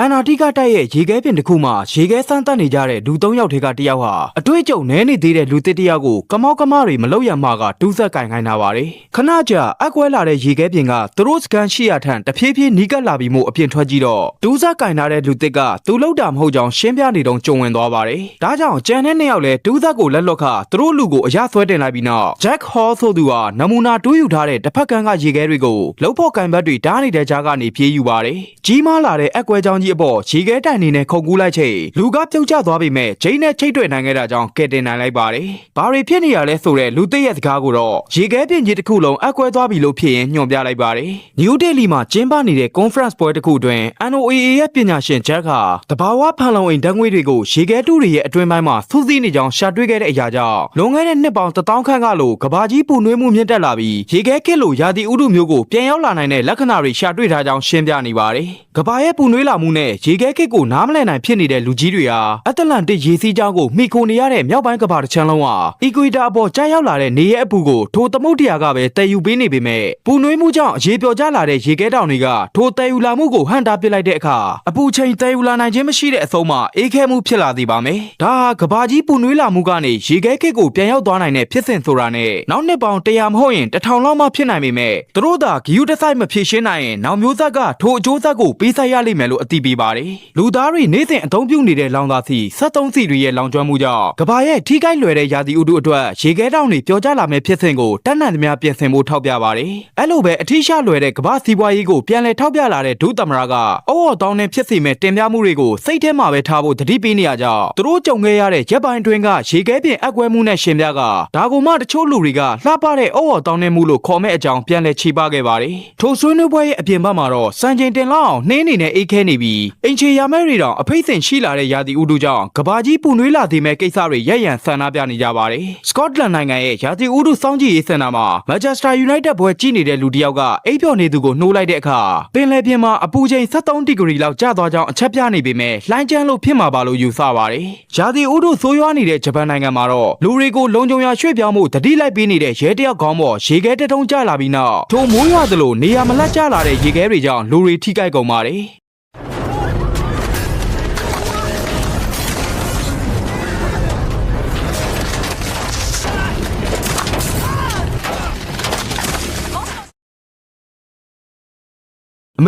အန်နာတိကတိုက်ရဲ့ရေခဲပြင်တစ်ခုမှာရေခဲစမ်းတက်နေကြတဲ့လူ၃ယောက်ထဲကတစ်ယောက်ဟာအတွေ့အကြုံနည်းနေသေးတဲ့လူတစ်တစ်ယောက်ကိုကမောက်ကမတွေမလောက်ရမှာကတူးဆက်ကင်ခိုင်းတာပါတယ်ခဏကြာအကွဲလာတဲ့ရေခဲပြင်ကသူတို့စကန်ရှိရထန်တဖြည်းဖြည်းနီးကပ်လာပြီးမှအပြင်ထွက်ကြည့်တော့တူးဆက်ကင်ထားတဲ့လူတစ်ကသူလောက်တာမဟုတ်ကြောင်းရှင်းပြနေတော့ကြုံဝင်သွားပါတယ်ဒါကြောင့်ကြံတဲ့နှစ်ယောက်လည်းတူးဆက်ကိုလက်လွတ်ခသူတို့လူကိုအရဆွဲတင်လိုက်ပြီးနောက်ဂျက်ဟောဆိုသူဟာနမူနာတူးယူထားတဲ့တစ်ဖက်ကန်းကရေခဲတွေကိုလှုပ်ဖို့ကင်ဘတ်တွေဓားနေတဲ့ကြားကနေပြေးယူပါတယ်ကြီးမားလာတဲ့အကွဲကြောင်းကြီးအပေါ်ရေခဲတိုင်နေနဲ့ခုန်ကူးလိုက်ချိန်လူကပြုတ်ကျသွားပြီမဲ့ဂျိန်းနဲ့ချိတ်တွေ့နိုင်ခဲ့တာကြောင့်ကယ်တင်နိုင်လိုက်ပါတယ်ဘာတွေဖြစ်နေရလဲဆိုတဲ့လူသိရဲ့စကားကိုတော့ရေခဲပြင်ကြီးတစ်ခုလုံးအကွဲသွားပြီလို့ဖြစ်ရင်ညွှန်ပြလိုက်ပါတယ်နယူးဒေလီမှာကျင်းပနေတဲ့ conference ပွဲတစ်ခုတွင် NOAA ရဲ့ပညာရှင်ဂျက်ကတဘာဝဖန်လုံအိမ်ဓာတ်ငွေ့တွေကိုရေခဲတူတွေရဲ့အတွင်းပိုင်းမှာစူးစီးနေကြောင်းရှာတွေ့ခဲ့တဲ့အရာကြောင့်လွန်ခဲ့တဲ့နှစ်ပေါင်း1000ခန့်ကလိုကဘာကြီးပူနွေးမှုမြင့်တက်လာပြီးရေခဲခစ်လိုရာသီဥတုမျိုးကိုပြန်ရောက်လာနိုင်တဲ့လက္ခဏာတွေရှာတွေ့ထားကြောင်းရှင်းပြနေပါတယ်။ကဘာရဲ့ပူနွေးလာမှုနဲ့ရေခဲခစ်ကိုနားမလည်နိုင်ဖြစ်နေတဲ့လူကြီးတွေဟာအတ္တလန်တစ်ရေစီးကြောင်းကိုမှီခိုနေရတဲ့မြောက်ပိုင်းကဘာတစ်ချမ်းလုံးဟာအီကွေတာအပေါ်ကျရောက်လာတဲ့နေရဲ့အပူကိုထိုသမုတ်တရားကပဲတည်ယူပေးနေပေမဲ့ပူနွေးမှုကြောင့်ရေပျော်ကျလာတဲ့ရေခဲတောင်တွေကထိုတည်ယူလာမှုကိုဟန်တာပစ်လိုက်တဲ့အခါအပူချိန်တည်ယူလာနိုင်ခြင်းမရှိတဲ့အဆုံးမှာအေးခဲမှုဖြစ်လာသေးပါမယ်။ဒါဟာကဘာကြီးပူနွေးလာမှုကနေရေခဲခစ်ကိုပြန်ရောက်သွားနိုင်တဲ့ဖြစ်စဉ်ဆိုတာနဲ့နောက်နှစ်ပေါင်း100မဟုတ်ရင်1000လောက်မှဖြစ်နိုင်ပေမဲ့သူတို့သာဂီယူတစ်ဆိုင်မဖြစ်ရှင်းနိုင်ရင်နောက်မျိုးဆက်ကထိုအကျိုးဆက်ကိုပေးဆိုင်ရလိမ့်မယ်လို့အသိပေးပါတယ်။လူသားတွေနေ့စဉ်အသုံးပြုနေတဲ့လောင်သာစီ73စီတွေရဲ့လောင်ကျွမ်းမှုကြောင့်ကဘာရဲ့ထိခိုက်လွယ်တဲ့ရာသီဥတုအတွက်ရေခဲတောင်တွေပျော်ကျလာမယ့်ဖြစ်စဉ်ကိုတတ်နိုင်သမျှပြင်ဆင်ဖို့ထောက်ပြပါတယ်။အဲ့လိုပဲအထီးရှလွယ်တဲ့ကဘာစီးပွားရေးကိုပြန်လည်ထောက်ပြလာတဲ့ဒုသမရကအဝေါ်တောင်းနဲ့ဖြစ်စီမဲ့တင်ပြမှုတွေကိုစိတ်ထဲမှာပဲထားဖို့တတိပေးနေရကြောင်းသူတို့ကြုံခဲ့ရတဲ့ရက်ပိုင်းတွင်းကရေခဲပြင်အက်ကွဲမှုနဲ့ရှင်ပြကဒါကိုမှတချို့လူတွေကလှပတဲ့အဝေါ်တောင်းနေမှုလို့ခေါ်မဲ့အကြောင်းပြန်လည်ချေပခဲ့ပါတယ်။ထိုဆွေးနွေးပွဲရဲ့အပြင်ဘက်မှာတော့စံချိန်တင်လောက်အောင်နှင်းနေနဲ့အေးခဲနေပြီးအင်ချေရမဲတွေတောင်အဖိတ်စင်ရှိလာတဲ့ရာသီဥတုကြောင့်ကဘာကြီးပူနွေးလာသေးမဲ့ကိစ္စတွေရက်ရန်ဆန္ဒပြနေကြပါတယ်။စကော့တလန်နိုင်ငံရဲ့ရာသီဥတုစောင့်ကြည့်ရေးစင်တာမှာမန်ချက်စတာယူနိုက်တက်ပွဲကြည့်နေတဲ့လူတစ်ယောက်ကအိပ်ပျော်နေသူကိုနှိုးလိုက်တဲ့အခါပင်လယ်ပြင်မှာအပူချိန်73ဒီဂရီလောက်ကျသွားကြောင်းအချက်ပြနေပေမဲ့လှိုင်းကျန်းလို့ဖြစ်မှာပါလို့ယူဆပါတယ်။ရာသီဥတုဆိုးရွားနေတဲ့ဂျပန်နိုင်ငံမှာတော့လူတွေကိုလုံခြုံရာရွှေ့ပြောင်းမှုတတိလိုက်ပေးနေတဲ့ရဲတယောက်ကောင်းပေါ်ရေခဲတထုံးကျလာပြီးနောက်ထိုမိုးရွာသလိုနေရာမလတ်ကျလာတဲ့ရေခဲတွေကြောင့်လူတွေထိခိုက်ကုန်ပါတယ်။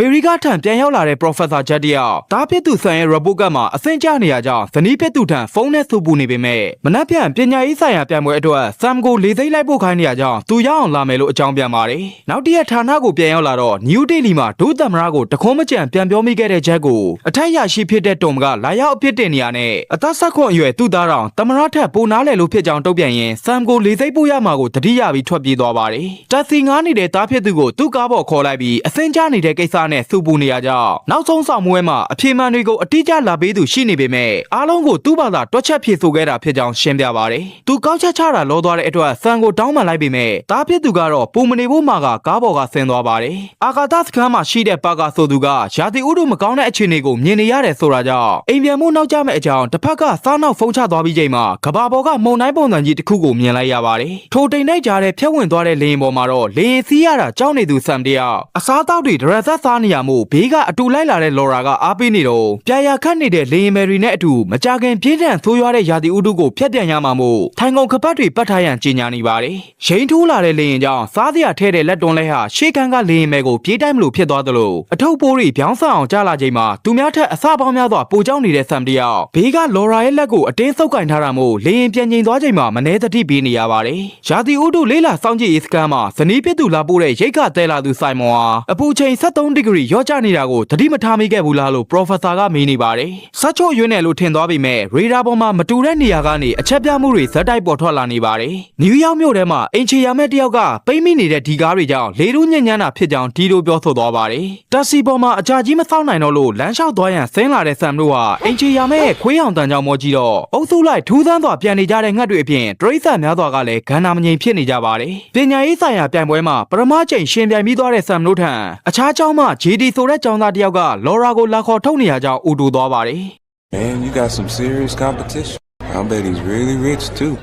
မေရိကထံပြန်ရောက်လာတဲ့ Professor Jet တယောက်တားဖြစ်သူဆန်ရဲ့ report ကမှာအဆင့်ကျနေရကြောင်းဇနီးဖြစ်သူထံဖုန်းနဲ့ဆိုပူနေပေမဲ့မနှက်ဖြန်ပညာရေးဆိုင်ရာပြိုင်ပွဲအတွက် Sam ကိုလေသိမ်းလိုက်ဖို့ခိုင်းနေရကြောင်းသူရအောင်လာမယ်လို့အကြောင်းပြန်ပါတယ်။နောက်တရက်ဌာနကိုပြန်ရောက်လာတော့ New Delhi မှာဒုသမရကိုတခွန်းမကြံပြန်ပြောမိခဲ့တဲ့ Jet ကိုအထက်ရရှိဖြစ်တဲ့ Tom ကလာရောက်အဖြစ်တင်နေရတဲ့နဲ့အသက်ဆက်ခွန်အရွယ်သူ့သားတော်သမရထက်ပိုနားလည်လို့ဖြစ်ကြောင်းတုံ့ပြန်ရင် Sam ကိုလေသိမ်းဖို့ရမှာကိုတတိယပြီးထွက်ပြေးသွားပါတယ်။တက်စီငားနေတဲ့တားဖြစ်သူကိုသူ့ကားပေါ်ခေါ်လိုက်ပြီးအဆင့်ကျနေတဲ့ကိစ္စနဲ့စူပူနေရကြောင်းနောက်ဆုံးဆောင်မွဲမှာအပြေမှန်တွေကိုအတိအကျလာပေးသူရှိနေပေမဲ့အားလုံးကိုသူ့ဘာသာတွက်ချက်ဖြေဆိုခဲ့တာဖြစ်ကြောင်းရှင်းပြပါတယ်။သူကောက်ချက်ချတာလောသွားတဲ့အတွက်ဆန်ကိုတောင်းပန်လိုက်ပေမဲ့တားဖြစ်သူကတော့ပူမနေဖို့မှာကကားပေါ်ကဆင်းသွားပါတယ်။အာကာသစခန်းမှာရှိတဲ့ပါကာဆိုသူကရာသီဥတုမကောင်းတဲ့အခြေအနေကိုမြင်နေရတယ်ဆိုတာကြောင့်အိမ်ပြန်မှုနောက်ကျမဲ့အကြောင်းတစ်ဖက်ကစားနောက်ဖုံးချသွားပြီးချိန်မှာကဘာပေါ်ကမုံတိုင်းပုံစံကြီးတစ်ခုကိုမြင်လိုက်ရပါတယ်။ထိုတိမ်တိုက်ကြားတဲ့ဖြတ်ဝင်သွားတဲ့လေရင်ပေါ်မှာတော့လေရင်စီးရတာကြောက်နေသူဆမ်တယောက်အစားအသောက်တွေဒရက်ဆက်စားနေရမှုဘေးကအတူလိုက်လာတဲ့လော်ရာကအားပေးနေတော့ပြာရခတ်နေတဲ့လေရင်မယ်တွေနဲ့အတူမကြခင်ပြင်းထန်ဆိုးရွားတဲ့ရာသီဥတုကိုဖျက်ပြန်ရမှာမို့ထိုင်ကုန်ခပတ်တွေပတ်ထားရန်ကြီးညာနေပါတယ်။ရှိန်ထိုးလာတဲ့လေရင်ကြောင့်စားစရာထဲတဲ့လက်တွန်းလဲဟာရှေ့ကန်းကလေရင်မယ်ကိုပြေးတိုက်မလို့ဖြစ်သွားသလိုအထုပ်ပိုးတွေပြောင်းဆအောင်ကြားလာချိန်မှာသူများထက်အစပေါင်းများစွာပိုကြောက်နေတဲ့ဆမ်တယောက်ဘေးကလော်ရာရဲ့လက်ကိုအတင်းဆုပ်ကင်ထားတာမို့လေရင်ပြန်ငိန်သွားချိန်မှာမနှဲသတိပေးနေရပါတယ်။ရာသီဥတုလေးလာစောင့်ကြည့်ရေးစကန်မှာဇနီးဖြစ်သူလာပို့တဲ့ရိတ်ခတဲလာသူဆိုင်မွန်ဟာအပူချိန်73ဒီဂရီရော့ကျနေတာကိုသတိမထားမိခဲ့ဘူးလားလို့ professor ကမေးနေပါတယ်။စက်ချို့ရွေးနယ်လို့ထင်သွားပေမဲ့ရေဒါပေါ်မှာမတူတဲ့နေရာကနေအချက်ပြမှုတွေဇက်တိုက်ပေါ်ထွက်လာနေပါတယ်။နယူးယောက်မြို့ထဲမှာအင်ချီယာမဲ့တယောက်ကပိတ်မိနေတဲ့ဒီကားတွေကြောင့်လေထုညံ့ညမ်းတာဖြစ်ကြောင်းဒီလိုပြောဆိုသွားပါတယ်။တက်စီပေါ်မှာအကြာကြီးမဆောက်နိုင်တော့လို့လမ်းလျှောက်သွားရန်ဆင်းလာတဲ့ဆမ်တို့ဟာအင်ချီယာမဲ့ရဲ့ခွေးအောင်တန်ကြောင်မောကြီးတော့အုပ်စုလိုက်ထူးဆန်းစွာပြန်နေကြတဲ့ငှက်တွေအပြင်တရိษံများစွာကလည်းဂန္နာမငြိမ်ဖြစ်နေကြပါတယ်။ပညာရေးဆိုင်ရာပြိုင်ပွဲမှာပရမချိန်ရှင်ပြိုင်ပြီးသွားတဲ့ဆမ်တို့ထံအခြားကျောင်းမှ JD ဆိုတဲ့ကျောင်းသားတယောက်ကလော်ရာကိုလာခေါ်ထုတ်နေရကြောင်းအူတူသွားပါတယ်။ Man, you got some serious competition. I bet he's really rich too.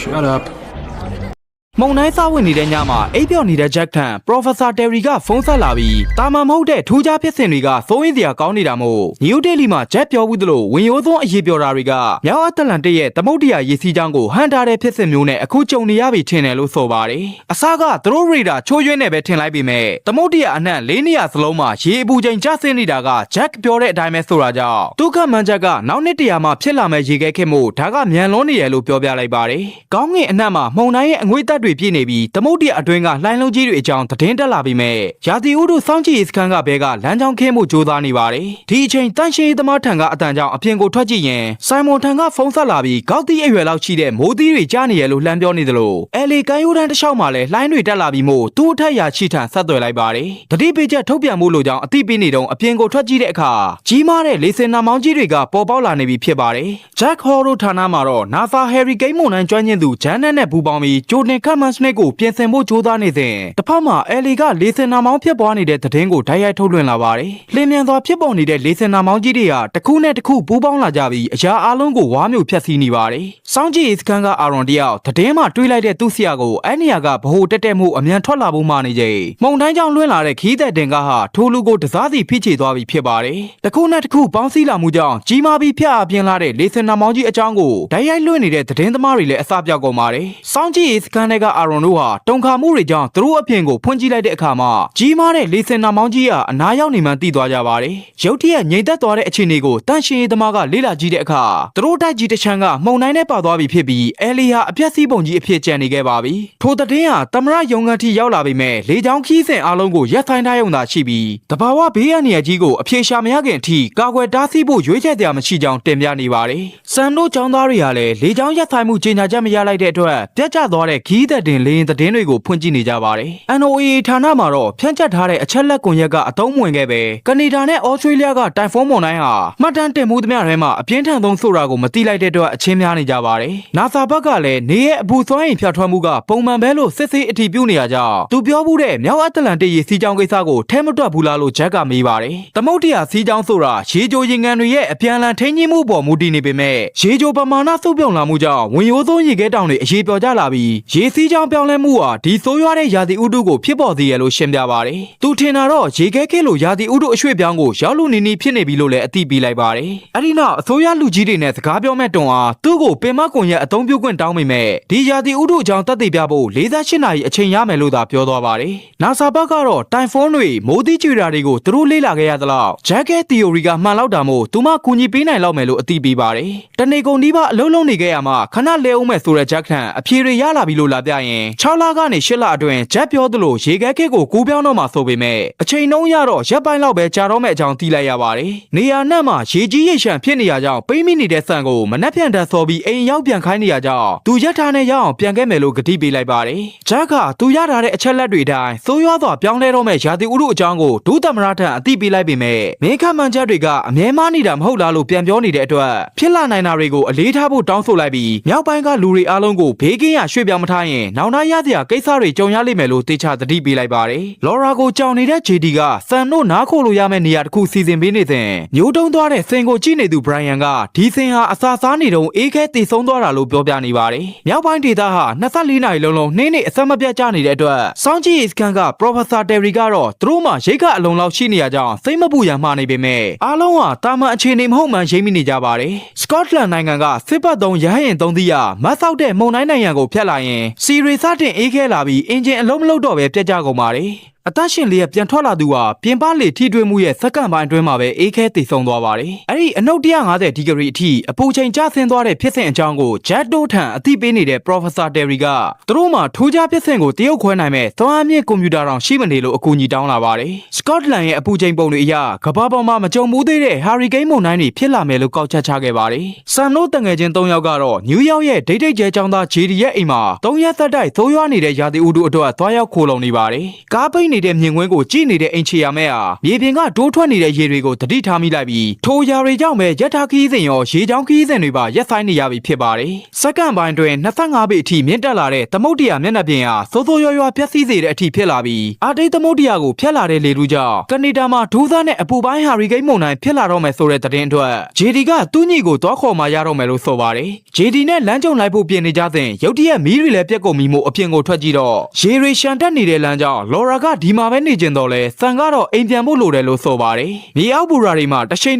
Shut up. မုံတိုင်းစားဝင်နေတဲ့ညမှာအိပ်ပျော်နေတဲ့ Jack ထံ Professor Terry ကဖုန်းဆက်လာပြီးတာမန်မဟုတ်တဲ့ထူးခြားဖြစ်စဉ်တွေကစိုးရိမ်စရာကောင်းနေတာမို့ New Daily မှာ Jack ပြောဘူးသလိုဝင်ရိုးသွန်းအရေးပြောတာတွေကမြောက်အတ္တလန်တိတ်ရဲ့သမုဒ္ဒရာရေစီးကြောင်းကိုဟန်တာတဲ့ဖြစ်စဉ်မျိုးနဲ့အခုကြုံနေရပြီထင်တယ်လို့ဆိုပါတယ်။အစားကသူတို့ရေဒါချိုးရွင်းနေပဲထင်လိုက်ပေမဲ့သမုဒ္ဒရာအနှံ့လေးနေရာစလုံးမှာရေအပူချိန်ကျဆင်းနေတာက Jack ပြောတဲ့အတိုင်းပဲဆိုတာကြောင့်ဒုက္ခမန်ချက်ကနောက်နှစ်တရာမှာဖြစ်လာမဲ့ရေခဲခေတ်မို့ဒါကမြန်လွန်းနေရလို့ပြောပြလိုက်ပါတယ်။ကောင်းကင်အနှံ့မှာမှုန်တိုင်းရဲ့အငွေ့တက်တွေပြည့်နေပြီးသမုဒ္ဒရာအတွင်းကလှိုင်းလုံးကြီးတွေအကြောင်းသတင်းတက်လာပြီးမဲ့ရာသီဥတုစောင့်ကြည့်ရေးစခန်းကဘဲကလမ်းကြောင်းခင်းမှုကြိုးစားနေပါတယ်။ဒီအချိန်တန်ရှင်းရေးသမားထံကအတန်ကြောင့်အပြင်ကိုထွက်ကြည့်ရင်ဆိုင်မွန်ထံကဖုန်းဆက်လာပြီးကောက်တီးအရွယ်လောက်ရှိတဲ့မိုးသီးတွေကြားနေရလို့လှမ်းပြောနေသလိုအဲလီကန်ယိုဒန်တစ်လျှောက်မှာလည်းလှိုင်းတွေတက်လာပြီးမို့သူ့အထက်ရာရှိထံဆက်သွယ်လိုက်ပါတယ်။တတိပိချက်ထုတ်ပြန်မှုလိုကြောင့်အသိပေးနေတော့အပြင်ကိုထွက်ကြည့်တဲ့အခါကြီးမားတဲ့လေစင်နာမောင်းကြီးတွေကပေါ်ပေါက်လာနေပြီဖြစ်ပါတယ်။ Jack Hall ဌာနမှာတော့ NASA Hurricane မုန်တိုင်းကျွမ်းကျင်သူဂျန်နက်နဲ့ဘူပေါင်းပြီးဂျိုဒန်ခတ်မန်စနစ်ကိုပြင်ဆင်ဖို့ကြိုးစားနေစဉ်တစ်ဖက်မှာအဲလီကလေစင်နာမောင်းဖြစ်ပွားနေတဲ့သတင်းကိုတိုက်ရိုက်ထုတ်လွှင့်လာပါတယ်။လင်းမြန်စွာဖြစ်ပေါ်နေတဲ့လေစင်နာမောင်းကြီးတွေဟာတစ်ခုနဲ့တစ်ခုပူးပေါင်းလာကြပြီးအရာအလုံးကိုဝါမျိုးဖြတ်စည်းနေပါတယ်။စောင်းကြည့်ရေးစခန်းကအာရွန်တယောက်သတင်းမှတွေးလိုက်တဲ့သူ့ဆရာကိုအဲ့နေရာကဗဟိုတက်တက်မှုအမြန်ထွက်လာဖို့မှနေချိန်မုန်တိုင်းကြောင့်လွှင့်လာတဲ့ခီးတဲ့တင်ကားဟာထိုလူကိုတစားစီဖိချေသွားပြီဖြစ်ပါတယ်။တစ်ခုနဲ့တစ်ခုပေါင်းစည်းလာမှုကြောင့်ကြီးမားပြီးဖျက်အပြင်းလာတဲ့လေစင်နာမောင်းကြီးအကြောင်းကိုဓာတ်ရိုက်လွှင့်နေတဲ့သတင်းသမားတွေလည်းအစပြောက်ကုန်ပါတယ်။စောင်းကြည့်ရေးစခန်းတွေကအာရွန်တို့ဟာတုံခါမှုတွေကြောင့်သူတို့အပြင်ကိုဖွင့်ကြည့်လိုက်တဲ့အခါမှာကြီးမားတဲ့လေစင်နာမောင်းကြီးဟာအနားရောက်နေမှန်းသိသွားကြပါတယ်။ရုတ်တရက်ငြိမ်သက်သွားတဲ့အခြေအနေကိုတန့်ရှင်ရေးသမားကလေ့လာကြည့်တဲ့အခါသူတို့တိုက်ကြီးတစ်ချမ်းကမှုန်တိုင်းနဲ့ပါသွားပြီဖြစ်ပြီးအဲလီဟာအပြက်စီးပုံကြီးအဖြစ်ကျန်နေခဲ့ပါပြီ။ထိုသတင်းဟာတမရယုံကန်ထိရောက်လာပေမဲ့လေချောင်းခီးစဉ်အားလုံးကိုရက်ဆိုင်ထားရုံသာရှိပြီးတဘာဝဘေးရန်နေရာကြီးကိုအပြေရှာမရခင်အထိကာကွယ်တားဆီးဖို့ရွေးချယ်တရားမရှိကြောင်းတင်ပြနေပါတယ်။စံတို့ចောင်းသားတွေဟာလည်းလေချောင်းရက်ဆိုင်မှုကြေညာချက်မရလိုက်တဲ့အတွက်ပြတ်ကျသွားတဲ့ခီးသက်တင်လေရင်သတင်းတွေကိုဖွင့်ကြည့်နေကြပါတယ်။ NOAA ဌာနမှာတော့ဖြန့်ကျက်ထားတဲ့အချက်လက်ကွန်ရက်ကအတုံးမဝင်ခဲ့ပဲကနေဒါနဲ့ဩစတြေးလျကတိုင်ဖုန်းမွန်တိုင်းဟာမှတ်တမ်းတင်မှုသမျှထဲမှာအပြင်းထန်ဆုံးဆိုတာကိုမသိလိုက်တဲ့အတွက်အချင်းများနေကြပါတယ်။ NASA ဘက်ကလည်းနေရဲ့အပူစွမ်းအင်ဖြတ်ထွက်မှုကပုံမှန်ပဲလို့စစ်ဆေးအတည်ပြုနေရကြောင်းသူပြောမှုတဲ့မြောက်အတ္တလန်တိတ်ရေစီးကြောင်းကိစ္စကိုထဲမတွက်ဘူးလားလို့ဂျက်ကမေးပါတယ်။သမုတ်တရာစီးကြောင်းဆိုတာရေကြိုရင်ငံတွေရဲ့အပြန်အလှန်ထိန်းကြီးမှုပေါ်မူတည်နေပေမဲ့ရေကြိုပမာဏစုပ်ပြုံလာမှုကြောင့်ဝင်ရိုးသုံးရေခဲတောင်တွေအရေးပြောကြလာပြီးရေစီးကြောင်းပြောင်းလဲမှုဟာဒီဆိုးရွားတဲ့ရာသီဥတုကိုဖြစ်ပေါ်စေရလို့ရှင်းပြပါတယ်။သူထင်တာတော့ရေခဲခဲလိုရာသီဥတုအရွှေ့ပြောင်းကိုရောက်လူနေနေဖြစ်နေပြီလို့လည်းအသိပေးလိုက်ပါတယ်။အဲဒီနောက်အစိုးရလူကြီးတွေနဲ့စကားပြောမဲ့တွန်အားသူ့ကိုပင်မကွန်ရက်အသုံးပြုခွင့်တောင်းပေမဲ့ဒီရာသီဥတုအကြောင်းတက်သိပြဖို့48နာရီအချိန်ရမယ်လို့သာပြောသွားပါတယ်။ NASA ဘက်ကတော့တိုင်ဖွန်းတွေမိုးတိကျွေတာတွေကိုသူတို့လေ့လာခဲ့ရသလောက် Jacket Theory ကမှန်လောက်တာမို့သူမကူညီပေးနိုင်လောက်မယ်လို့အသိပေးပါတယ်။တနေကုန်ဒီပါအလုံးလုံးနေခဲ့ရမှာခဏလဲအောင်မဲ့ဆိုတဲ့ Jack ထံအဖြေတွေရလာပြီလို့လာပြရင်6လကနေ8လအတွင်း Jack ပြောသလိုရေခဲခဲကိုကူးပြောင်းတော့မှဆိုပေမဲ့အချိန်နှုန်းရတော့ရက်ပိုင်းလောက်ပဲကြာတော့မဲ့အကြောင်းသိလိုက်ရပါတယ်။နေရာနဲ့မှာရေကြီးရေရှမ်းဖြစ်နေရကြောင်းပိမိနေတဲ့ဆန်ကိုမနှက်ဖြန်တက်စော်ပြီးအိမ်ရောက်ပြန်ခိုင်းနေရကြောင်းသူရက်ထားနဲ့ရအောင်ပြန်ခဲ့မယ်လို့ကတိပေးလိုက်ပါတယ်။ Jack ကသူရထားတဲ့အချက်လက်တွေတိုင်းစိုးရွားစွာပြောင်းလဲတော့မဲ့ရာသီဥတုအကြောင်းကိုဒုသမရထံအသိပေးလိုက်ပေမဲ့မင်းခမှန်ချက်တွေကအမြဲမနေတာမဟုတ်လားလို့ပြန်ပြောနေတဲ့အတွက်ဖြစ်လာနိုင်တာတွေကိုအလေးထားဖို့တောင်းဆိုလိုက်ပြီးမြောက်ပိုင်းကလူတွေအားလုံးကိုဘေးကင်းရာရွှေ့ပြောင်းမထားရင်နောက်နောက်ရစရာကိစ္စတွေကြုံရလိမ့်မယ်လို့တေချာသတိပေးလိုက်ပါတယ်။လော်ရာကိုကြောင်နေတဲ့ JD ကစံတို့နားခိုလို့ရမယ့်နေရာတစ်ခုစီစဉ်ပေးနေစဉ်မျိုးတုံးသွားတဲ့စင်ကိုကြည့်နေသူ Brian ကဒီစင်ဟာအစာစားနေတုန်းအေးခဲတည်ဆုံးသွားတာလို့ပြောပြနေပါတယ်။မြောက်ပိုင်းဒေသဟာ24နာရီလုံးလုံးနှင်းနေအဆက်မပြတ်ကြနေတဲ့အတွက်စောင်းကြည့်ရေးစကန်က Professor Terry ကတော့သူတို့မှရိတ်ခအလုံးလောက်ရှိနေရကြောင်းစိတ်မပူရမှားနေပေမဲ့အားလုံးဟာတာမန်အခြေအနေမဟုတ်မှန်ရိပ်မိနေကြပါတယ်။ Scotland နိုင်ငံကစစ်ပတ်သုံးရဟရင်သုံးသီးရမတ်ဆောက်တဲ့မုန်တိုင်းနိုင်ငံကိုဖျက်လာရင်စီရီစတင်အေးခဲလာပြီးအင်ဂျင်အလုံးမလုံးတော့ပဲပြတ်ကြကုန်ပါတယ်။ အသက်ရှင်လေးရပြန်ထွက်လာသူဟာပြင်ပလေထိတွေ့မှုရဲ့စက္ကန့်ပိုင်းအတွင်းမှာပဲအေးခဲတည်ဆုံသွားပါတယ်။အဲ့ဒီအနှုတ်150ဒီဂရီအထိအပူချိန်ကျဆင်းသွားတဲ့ဖြစ်စဉ်အကြောင်းကို Jet တို့ထံအသိပေးနေတဲ့ Professor Terry ကသူတို့မှထိုးခြားဖြစ်စဉ်ကိုတရုတ်ခွဲနိုင်မဲ့သွားအမြင့်ကွန်ပျူတာတောင်ရှိမနေလို့အကူအညီတောင်းလာပါတယ်။ Scotland ရဲ့အပူချိန်ပုံတွေအရကမ္ဘာပေါ်မှာမကြုံဘူးသေးတဲ့ Hurricane မုန်တိုင်းတွေဖြစ်လာမယ်လို့ကောက်ချက်ချခဲ့ပါတယ်။ဆန်တို့တငယ်ချင်း၃ယောက်ကတော့ New York ရဲ့ဒိတ်ဒိတ်ကျဲချောင်းသား JD ရဲ့အိမ်မှာ၃ရက်သက်တိုက်သိုးရွားနေတဲ့ရာသီဥတုအတွက်သွားရောက်ခိုလုံနေပါတယ်။ကားပိတ်နေတဲ့မြင်ကွင်းကိုကြည့်နေတဲ့အိမ်ချေရမဲဟာမြေပြင်ကတိုးထွက်နေတဲ့ရေတွေကိုတတိထားမိလိုက်ပြီးထိုရာတွေကြောင့်ပဲရထားခီးစဉ်ရောရေချောင်းခီးစဉ်တွေပါရက်ဆိုင်နေရပြီဖြစ်ပါတယ်။စက္ကန့်ပိုင်းတွင်25ပေအထိမြင့်တက်လာတဲ့သမုတ်တရာမျက်နှာပြင်ဟာစိုးစိုးရွားရွားပျက်စီးစေတဲ့အထိဖြစ်လာပြီးအာတိတ်သမုတ်တရာကိုဖျက်လာတဲ့လေလူကြောင့်ကနေဒါမှာဒူးသားနဲ့အပူပိုင်းဟာရီကိန်းမုန်တိုင်းဖြစ်လာတော့မယ်ဆိုတဲ့သတင်းအတွက် JD ကသူ့ညီကိုတွားခေါ်มาရတော့မယ်လို့ဆိုပါတယ်။ JD နဲ့လမ်းကြုံလိုက်ဖို့ပြင်နေကြစဉ်ရုတ်တရက်မီးတွေလည်းပြက်ကုန်ပြီမို့အပြင်ကိုထွက်ကြည့်တော့ရေရီရှန်တက်နေတဲ့လမ်းကြောင်းလော်ရာကဒီမှာပဲနေကျင်တော့လဲစံကတော့အိမ်ပြန်ဖို့လိုတယ်လို့ဆိုပါတယ်။မြေအောက်ဘူရာတွေမှာတချိန်